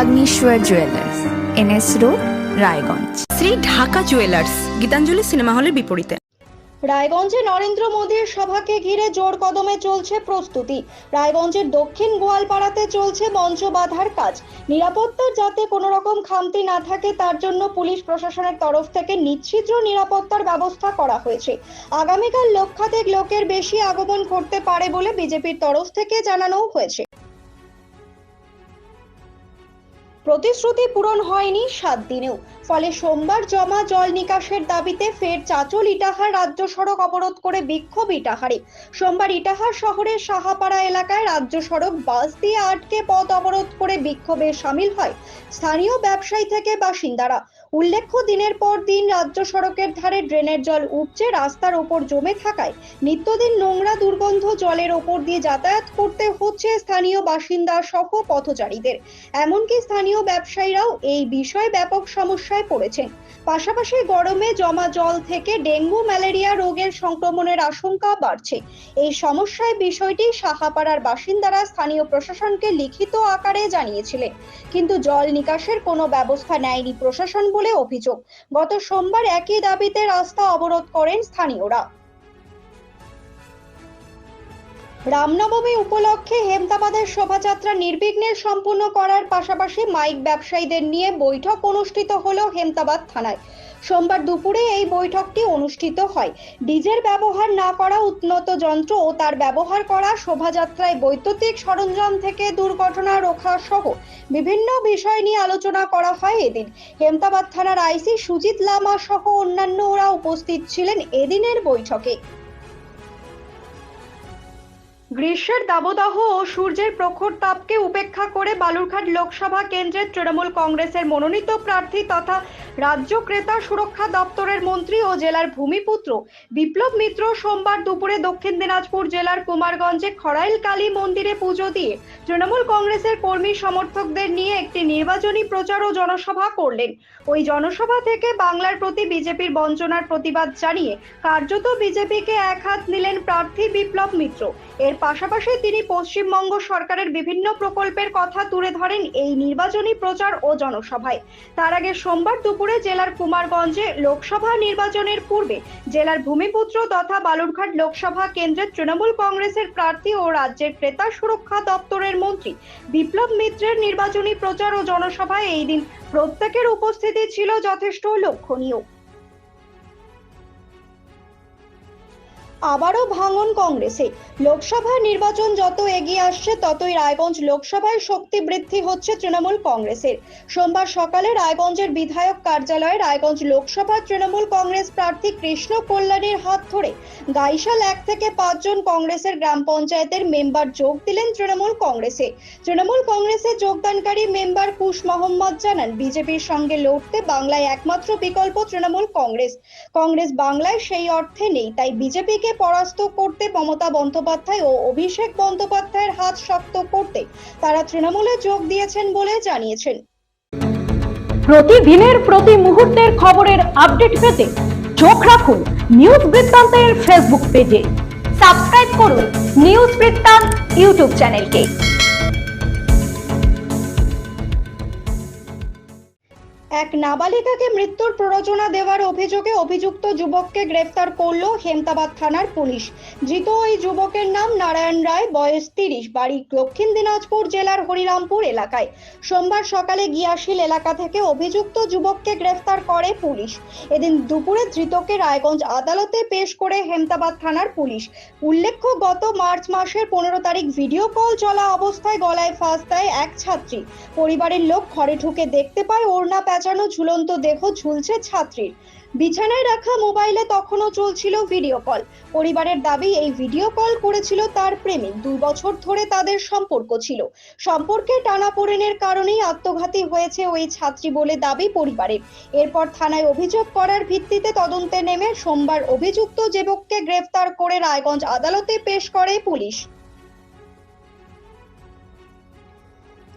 Agnishwar jewellers NS road Raiganj Shri Dhaka jewellers Gitanjali cinema হলের বিপরীতে। রায়গঞ্জে নরেন্দ্র মোদীর সভাকে ঘিরে জোর কদমে চলছে প্রস্তুতি। রায়গঞ্জের দক্ষিণ গোয়ালপাড়াতে চলছে মঞ্চ বাঁধার কাজ। নিরাপত্তার যাতে কোনো রকম খামতি না থাকে তার জন্য পুলিশ প্রশাসনের তরফ থেকে নিশ্চিদ্র নিরাপত্তার ব্যবস্থা করা হয়েছে। আগামীকাল লক্ষাধিক লোকের বেশি আগমন করতে পারে বলে বিজেপির তরফ থেকে জানানো হয়েছে। প্রতিশ্রুতি পূরণ হয়নি সাত দিনেও। ফলে সোমবার জমা জল নিকাশের দাবিতে ফের চাচল ইটাহার রাজ্য সড়ক অবরোধ করে বিক্ষোভ ইটাহারে। সোমবার ইটাহার শহরের সাহাপাড়া এলাকায় রাজ্য সড়ক বাস দিয়ে আটকে পথ অবরোধ করে বিক্ষোভে সামিল হয় স্থানীয় ব্যবসায়ী থেকে বাসিন্দারা। উল্লেখ্য, দিনের পর দিন রাজ্য সড়কের ধারে ড্রেনের জল উপচে রাস্তার ওপর জমে থাকায় নিত্যদিন নোংরা দুর্গন্ধ জলের ওপর দিয়ে যাতায়াত করতে হচ্ছে স্থানীয় বাসিন্দা সহ পথচারীদের। এমনকি স্থানীয় ব্যবসায়ীরাও এই বিষয়ে ব্যাপক সমস্যায় পড়েছেন পাশাপাশি গরমে জমা জল থেকে ডেঙ্গু, ম্যালেরিয়া রোগের সংক্রমণের আশঙ্কা বাড়ছে। এই সমস্যায় বিষয়টি সাহাপাড়ার বাসিন্দারা স্থানীয় প্রশাসনকে লিখিত আকারে জানিয়েছিলেন। কিন্তু জল নিকাশের কোনো ব্যবস্থা নেয়নি প্রশাসন বলে অভিযোগ। গত সোমবার একই দাবিতে রাস্তা অবরোধ করেন স্থানীয়রা। রামনবমী উপলক্ষে হেমতাবাদের শোভাযাত্রা নির্বিঘ্নে সম্পূর্ণ করার পাশাপাশি মাইক ব্যবসায়ীদের নিয়ে বৈঠক অনুষ্ঠিত হলো হেমতাবাদ থানায়। সোমবার দুপুরে এই বৈঠকটি অনুষ্ঠিত হয়। ডিজের ব্যবহার না করা উন্নত যন্ত্র ও তার ব্যবহার করা শোভাযাত্রায় বৈদ্যুতিক সরঞ্জাম থেকে দুর্ঘটনা রোখা সহ বিভিন্ন বিষয় নিয়ে আলোচনা করা হয় এদিন। হেমতাবাদ থানার আইসি সুজিত লামা সহ অন্যান্যরা উপস্থিত ছিলেন এদিনের বৈঠকে। গ্রীষ্মের দাবদাহ ও সূর্যের প্রখর তাপকে উপেক্ষা করে বালুরঘাট লোকসভা কেন্দ্রের তৃণমূল কংগ্রেসের মনোনীত প্রার্থী তথা রাজ্য ক্রেতা সুরক্ষা দপ্তরের মন্ত্রী ও জেলার ভূমিপুত্র বিপ্লব মিত্র সোমবার দুপুরে দক্ষিণ দিনাজপুর জেলার কুমারগঞ্জে খড়াইল কালী মন্দিরে পুজো দিয়ে তৃণমূল কংগ্রেসের কর্মী সমর্থকদের নিয়ে একটি নির্বাচনী প্রচার ও জনসভা করলেন। ওই জনসভা থেকে বাংলার প্রতি বিজেপির বঞ্চনার প্রতিবাদ জানিয়ে কার্যত বিজেপিকে এক হাত নিলেন প্রার্থী বিপ্লব মিত্র। এর পাশাপাশি তিনি পশ্চিমবঙ্গ সরকারের বিভিন্ন প্রকল্পের কথা তুলে ধরেন এই নির্বাচনী প্রচার ও জনসভায়। তার আগে সোমবার দুপুরে জেলার কুমারগঞ্জে লোকসভা নির্বাচনের পূর্বে জেলার ভূমিপুত্র তথা বালুরঘাট লোকসভা কেন্দ্রের তৃণমূল কংগ্রেসের প্রার্থী ও রাজ্যের ক্রেতা সুরক্ষা দপ্তরের মন্ত্রী বিপ্লব মিত্রের নির্বাচনী প্রচার ও জনসভায় এই দিন প্রত্যেকের উপস্থিতি ছিল যথেষ্ট লক্ষণীয়। আবারও ভাঙন কংগ্রেসে। লোকসভা নির্বাচন যত এগিয়ে আসছে, ততই রায়গঞ্জ লোকসভায় শক্তি বৃদ্ধি হচ্ছে তৃণমূল কংগ্রেসের। সোমবার সকালে রায়গঞ্জের বিধায়ক কার্যালয়ে রায়গঞ্জ লোকসভা তৃণমূল কংগ্রেস প্রার্থী কৃষ্ণ কল্যাণীর হাত ধরে গাইশাল এক থেকে পাঁচজন কংগ্রেসের গ্রাম পঞ্চায়েতের মেম্বার যোগ দিলেন তৃণমূল কংগ্রেসে। তৃণমূল কংগ্রেসে যোগদানকারী মেম্বার কুশ মোহাম্মদ জানান, বিজেপির সঙ্গে লড়তে বাংলায় একমাত্র বিকল্প তৃণমূল কংগ্রেস। কংগ্রেস বাংলায় সেই অর্থে নেই, তাই বিজেপিকে পরাস্ত করতে মমতা বন্দ্যোপাধ্যায় ও অভিষেক বন্দ্যোপাধ্যায়ের হাত শক্ত করতে তারা তৃণমূলে যোগ দিয়েছেন বলে জানিয়েছেন। প্রতিদিনের প্রতি মুহূর্তের খবরের আপডেট পেতে চোখ রাখুন নিউজ বৃত্তান্তের ফেসবুক পেজে। সাবস্ক্রাইব করুন নিউজ বৃত্তান্ত ইউটিউব চ্যানেলকে। এক নাবালিকাকে মৃত্যুর প্ররোচনা দেওয়ার অভিযোগে অভিযুক্ত যুবককে গ্রেফতার করল হেমতাবাদ থানার পুলিশ। ধৃত ওই যুবকের নাম নারায়ণ রায়, বয়স তিরিশ, বাড়ি দক্ষিণ দিনাজপুর জেলার হরিরামপুর এলাকায়। সোমবার সকালে গিয়াশিল এলাকা থেকে অভিযুক্ত যুবককে গ্রেফতার করে পুলিশ। এদিন দুপুরে ধৃতকে রায়গঞ্জ আদালতে পেশ করে হেমতাবাদ থানার পুলিশ। উল্লেখ্য, গত মার্চ মাসের পনেরো তারিখ ভিডিও কল চলা অবস্থায় গলায় ফাঁস দেয় এক ছাত্রী। পরিবারের লোক ঘরে ঢুকে দেখতে পায় ওড়না পেঁচানো ঝুলন্ত দেহ ঝুলছে ছাত্রীর। বিছানায় রাখা মোবাইলে তখনও চলছিল ভিডিও কল। পরিবারের দাবি, এই ভিডিও কল করেছিল তার প্রেমিক। দুই বছর ধরে তাদের সম্পর্ক ছিল। সম্পর্কে টানাপোড়েনের কারণেই আত্মঘাতী হয়েছে ওই ছাত্রী বলে দাবি পরিবারের। এরপর থানায় অভিযোগ করার ভিত্তিতে তদন্তে নেমে সোমবার অভিযুক্ত যুবককে গ্রেফতার করে রায়গঞ্জ আদালতে পেশ করে পুলিশ।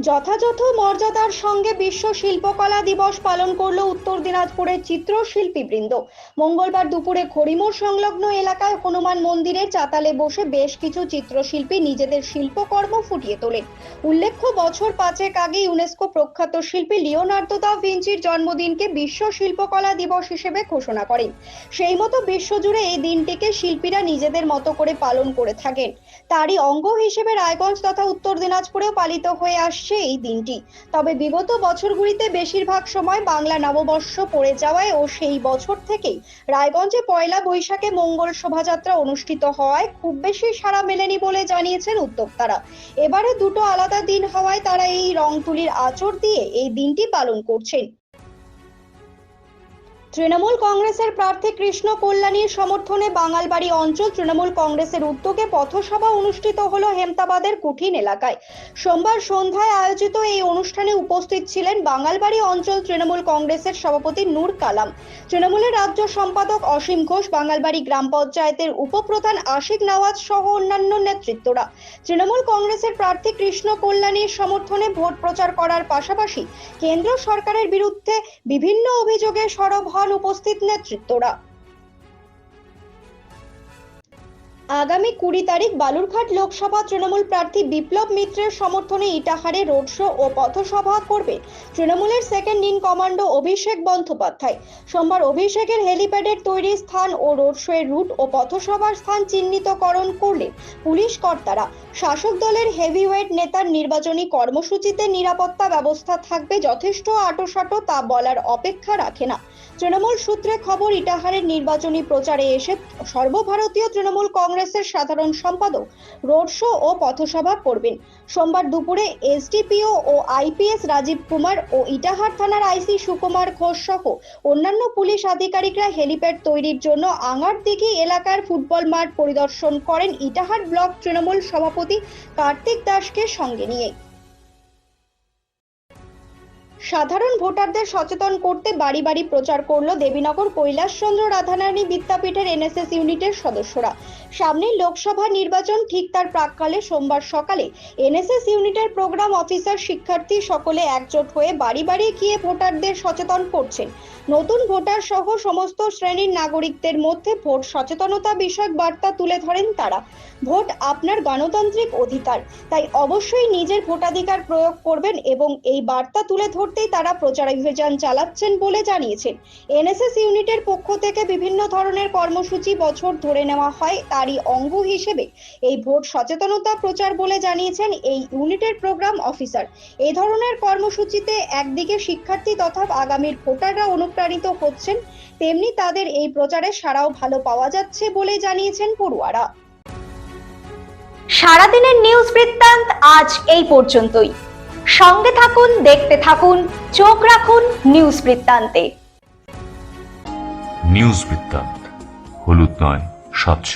যথাযথ মর্যাদার সঙ্গে বিশ্ব শিল্পকলা দিবস পালন করল উত্তর দিনাজপুরের চিত্রশিল্পী বৃন্দ। মঙ্গলবার দুপুরে খড়িমোড় সংলগ্ন এলাকায় হনুমান মন্দিরের চাতালে বসে বেশ কিছু চিত্রশিল্পী নিজেদের শিল্পকর্ম ফুটিয়ে তোলেন। উল্লেখ্য, বছর পাঁচেক আগে ইউনেস্কো প্রখ্যাত শিল্পী লিওনার্দো দা ভিঞ্চির জন্মদিনকে বিশ্ব শিল্পকলা দিবস হিসেবে ঘোষণা করেন। সেই মতো বিশ্বজুড়ে এই দিনটিকে শিল্পীরা নিজেদের মতো করে পালন করে থাকেন। তারই অঙ্গ হিসেবে রায়গঞ্জ তথা উত্তর দিনাজপুরেও পালিত হয়ে আসছে এই দিনটি। তবে বিগত বছরগুলিতে বেশিরভাগ সময় বাংলা নববর্ষ পড়ে যাওয়ায় ও সেই বছর থেকেই রায়গঞ্জে পয়লা বৈশাখে মঙ্গল শোভাযাত্রা অনুষ্ঠিত হওয়ায় খুব বেশি সাড়া মেলেনি বলে জানিয়েছেন উদ্যোক্তারা। এবারে দুটো আলাদা দিন হওয়ায় তারা এই রং তুলির আচর দিয়ে এই দিনটি পালন করছেন। তৃণমূল কংগ্রেসের প্রার্থী কৃষ্ণ কল্যাণীর সমর্থনে বাঙালবাড়ি অঞ্চল তৃণমূল কংগ্রেসের উদ্যোগে পথসভা অনুষ্ঠিত হলো হেমতাবাদের কুঠিন এলাকায়। সোমবার সন্ধ্যায় আয়োজিত এই অনুষ্ঠানে উপস্থিত ছিলেন বাঙালবাড়ি অঞ্চল তৃণমূল কংগ্রেসের সভাপতি নূর কালাম। তৃণমূলের রাজ্য সম্পাদক অসীম ঘোষ, বাঙালবাড়ি গ্রাম পঞ্চায়েতের উপপ্রধান আশিক নওয়াজ সহ অন্যান্য নেতৃত্বরা। তৃণমূল কংগ্রেসের প্রার্থী কৃষ্ণ কল্যাণীর সমর্থনে ভোট প্রচার করার পাশাপাশি কেন্দ্র সরকারের বিরুদ্ধে বিভিন্ন অভিযোগে সরব হন উপস্থিত নেতৃত্বরা। আগামী কুড়ি তারিখ বালুরঘাট লোকসভা তৃণমূল প্রার্থী বিপ্লব মিত্রের সমর্থনে ইটাহারে রোড শো ও পথসভা করবে। তৃণমূলের second in commando Abhishek Bandyopadhyay. সোমবার অভিষেকের হেলিপ্যাডের তৈরি স্থান ও রোড শো এর রুট ও পথসভার স্থান চিহ্নিতকরণ করলেন পুলিশ কর্তারা। শাসক দলের হেভিওয়েট নেতার নির্বাচনী কর্মসূচিতে নিরাপত্তা ব্যবস্থা থাকবে যথেষ্ট আটোসাটো তা বলার অপেক্ষা রাখে না। তৃণমূল সূত্রে খবর, ইটাহারের নির্বাচনী প্রচারে এসে সর্বভারতীয় তৃণমূল কংগ্রেসের সাধারণ সম্পাদক, রোড শো ও পথসভা করবেন। সোমবার দুপুরে এসডিপিও ও আইপিএস রাজীব কুমার ও ইটাহার থানার আইসি সুকুমার ঘোষ সহ অন্যান্য পুলিশ আধিকারিকরা হেলিপ্যাড তৈরির জন্য আঙারদিঘি এলাকার ফুটবল মাঠ পরিদর্শন করেন ইটাহার ব্লক তৃণমূল সভাপতি কার্তিক দাসকে সঙ্গে নিয়ে। সাধারণ ভোটারদের সচেতন করতে বাড়ি বাড়ি প্রচার করল দেবীনগর কৈলাসচন্দ্র রাধানারায়ণী বিদ্যাপীঠের এনএসএস ইউনিটের সদস্যরা। সামনেই লোকসভা নির্বাচন, ঠিক তার প্রাককালে সোমবার সকালে এনএসএস ইউনিটের প্রোগ্রাম অফিসার শিক্ষার্থী সকলে একজোট হয়ে বাড়ি বাড়ি গিয়ে ভোটারদের সচেতন করছেন। নতুন ভোটার সহ সমস্ত শ্রেণির নাগরিকদের মধ্যে ভোট সচেতনতা বিষয়ক বার্তা তুলে ধরেন তারা। ভোট আপনার গণতান্ত্রিক অধিকার, তাই অবশ্যই নিজের ভোটাধিকার প্রয়োগ করবেন এবং এই বার্তা তুলে ধরতেই তারা প্রচার অভিযান চালাচ্ছেন বলে জানিয়েছেন। এনএসএস ইউনিটের পক্ষ থেকে বিভিন্ন ধরনের কর্মসূচি বছর ধরে নেওয়া হয়, তারই অঙ্গ হিসেবে এই ভোট সচেতনতা প্রচার বলে জানিয়েছেন এই ইউনিটের প্রোগ্রাম অফিসার। এই ধরনের কর্মসূচিতে একদিকে শিক্ষার্থী তথা আগামীর ভোটাররা অনুপ্রাণিত হচ্ছেন, তেমনি তাদের এই প্রচারে সারাও ভালো পাওয়া যাচ্ছে বলে জানিয়েছেন পড়ুয়ারা। সারাদিনের নিউজ বৃত্তান্ত আজ এই পর্যন্তই। সঙ্গে থাকুন দেখতে থাকুন চোখ রাখুন নিউজ বৃত্তান্তে। নিউজ বৃত্তান্ত হলুদ নয় স্বচ্ছ